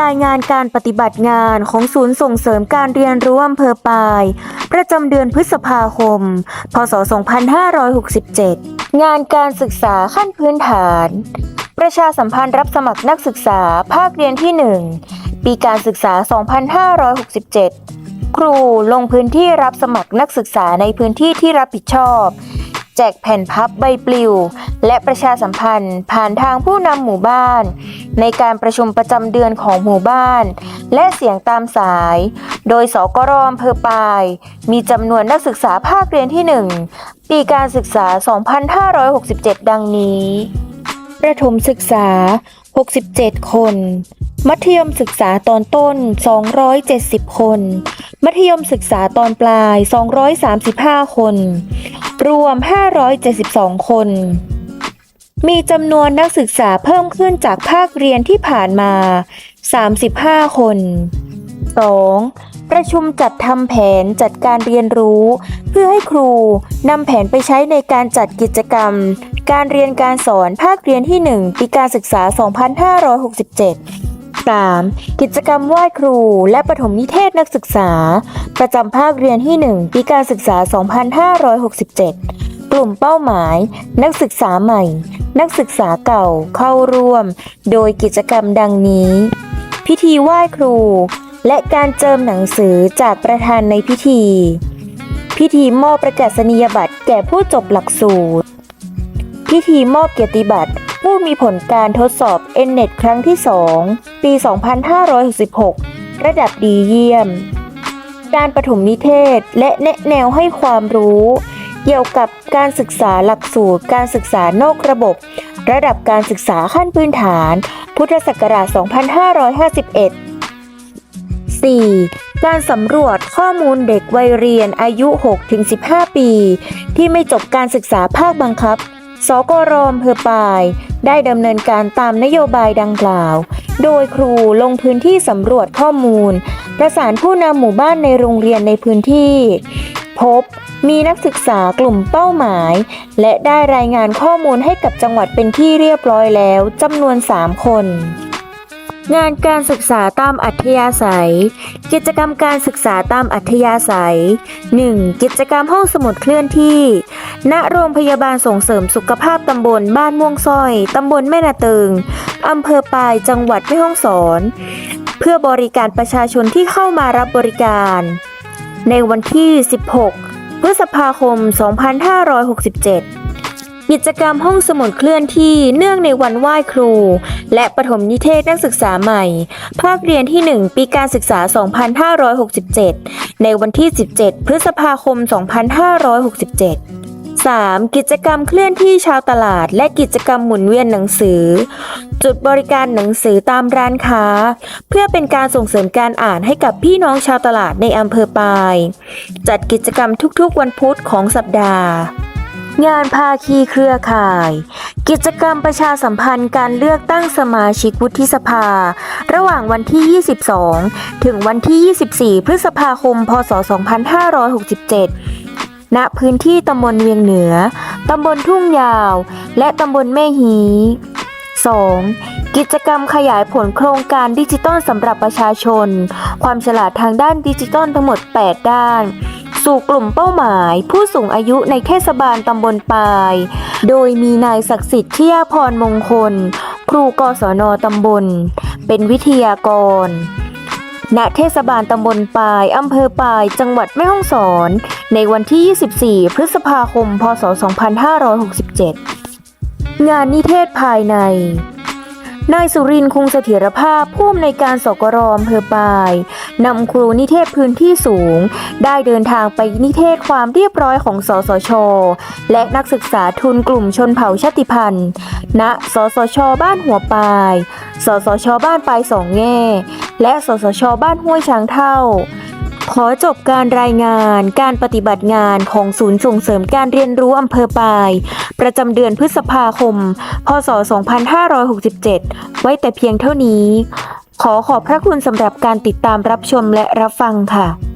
รายงานการปฏิบัติงานของศูนย์ส่งเสริมการเรียนรู้อำเภอปาย ประจำเดือนพฤษภาคม พศ 2567 งานการศึกษาขั้นพื้นฐาน ประชาสัมพันธ์รับสมัครนักศึกษาภาคเรียนที่ 1 ปีการศึกษา 2567 ครูลงพื้นที่รับสมัครนักศึกษาในพื้นที่ที่รับผิดชอบ แจกแผ่นพับใบปลิว และประชาสัมพันธ์ ผ่านทางผู้นำหมู่บ้าน ในการประชุมประจำเดือนของหมู่บ้าน และเสียงตามสาย โดยสกรอำเภอปาย มีจำนวนนักศึกษาภาคเรียนที่ 1 ปีการศึกษา 2567 ดังนี้ ประถมศึกษา 67 คน มัธยมศึกษาตอนต้น 270 คน มัธยมศึกษาตอนปลาย 235 คน รวม 572 คน มีจำนวนนักศึกษาเพิ่มขึ้นจากภาคเรียนที่ผ่านมา 35 คน 2. ประชุมจัดทำแผนจัดการเรียนรู้ เพื่อให้ครูนำแผนไปใช้ในการจัดกิจกรรม การเรียนการสอนภาคเรียนที่ 1 ปีการศึกษา 2567 3. กิจกรรมไหว้ครู และปฐมนิเทศนักศึกษา ประจำภาคเรียนที่ 1 ปีการศึกษา 2567 กลุ่มเป้าหมาย นักศึกษาใหม่ นักศึกษาเก่าเข้าร่วม โดยกิจกรรมดังนี้ พิธีไหว้ครู และการเจิมหนังสือจากประธานในพิธี พิธีมอบประกาศนียบัตรแก่ผู้จบหลักสูตร พิธีมอบเกียรติบัตร ผู้มีผลการทดสอบ n n e t ครั้งที่ 2 ปี 2566 ระดับดีเยี่ยม การปฐมนิเทศและแนะแนวให้ความรู้ เกี่ยวกับการศึกษาหลักสูตรการศึกษานอกระบบ ระดับการศึกษาขั้นพื้นฐาน พุทธศักราช 2551 4. การสำรวจข้อมูลเด็กวัยเรียนอายุ 6-15 ปี ที่ไม่จบการศึกษาภาคบังคับ สกรมเพอปาย ได้ดำเนินการตามนโยบายดังกล่าว โดยครูลงพื้นที่สำรวจข้อมูล ประสานผู้นำหมู่บ้านในโรงเรียนในพื้นที่ พบมีนักศึกษากลุ่มเป้าหมาย และได้รายงานข้อมูลให้กับจังหวัดเป็นที่เรียบร้อยแล้วจำนวน 3 คน งานการศึกษาตามอัธยาศัย กิจกรรมการศึกษาตามอัธยาศัย 1. กิจกรรมห้องสมุดเคลื่อนที่ ณ โรงพยาบาลส่งเสริมสุขภาพตำบลบ้านม่วงส้อย ตำบลแม่นาตึงอำเภอปาย จังหวัดแม่ฮ่องสอน เพื่อบริการประชาชนที่เข้ามารับบริการ ในวันที่ 16 พฤษภาคม 2567 กิจกรรมห้องสมุดเคลื่อนที่เนื่องในวันไหว้ครู และปฐมนิเทศนักศึกษาใหม่ ภาคเรียนที่ 1 ปีการศึกษา 2567 ในวันที่ 17 พฤษภาคม 2567 3. กิจกรรมเคลื่อนที่ชาวตลาด และกิจกรรมหมุนเวียนหนังสือ จุดบริการหนังสือตามร้านค้า เพื่อเป็นการส่งเสริมการอ่านให้กับพี่น้องชาวตลาดในอำเภอปาย จัดกิจกรรมทุกๆวันพุธของสัปดาห์ งานภาคีเครือข่าย กิจกรรมประชาสัมพันธ์การเลือกตั้งสมาชิกวุฒิสภา ระหว่างวันที่ 22 ถึงวันที่ 24 พฤษภาคม พศ 2567 ณ พื้นที่ตำบลเวียงเหนือ ตำบลทุ่งยาว และตำบลแม่ฮี 2. กิจกรรมขยายผลโครงการดิจิตอลสำหรับประชาชน ความฉลาดทางด้านดิจิตอลทั้งหมด 8 ด้าน สู่กลุ่มเป้าหมาย ผู้สูงอายุในเทศบาลตำบลปาย โดยมีนายศักดิ์สิทธิ์เที่ยพรมงคล ครูกศนตำบล เป็นวิทยากรณเทศบาลตำบลปาย อำเภอปาย จังหวัดแม่ฮ่องสอน ในวันที่ 24 พฤษภาคม พศ 2567 งานนิเทศภายใน นายสุรินทร์คงเสถียรภาพผู้อำนวยการสกรอำเภอปายนำครูนิเทศพื้นที่สูง ได้เดินทางไปนิเทศความเรียบร้อยของสสช และนักศึกษาทุนกลุ่มชนเผ่าชาติพันธุ์ ณ สสช บ้านหัวปาย สสช บ้านปายสองแง่ และสสช บ้านห้วยช้างเท่า ขอจบการรายงานการปฏิบัติงานของศูนย์ส่งเสริมการเรียนรู้อำเภอปาย ประจำเดือนพฤษภาคม พศ 2567 ไว้แต่เพียงเท่านี้ ขอขอบพระคุณสำหรับการติดตามรับชมและรับฟังค่ะ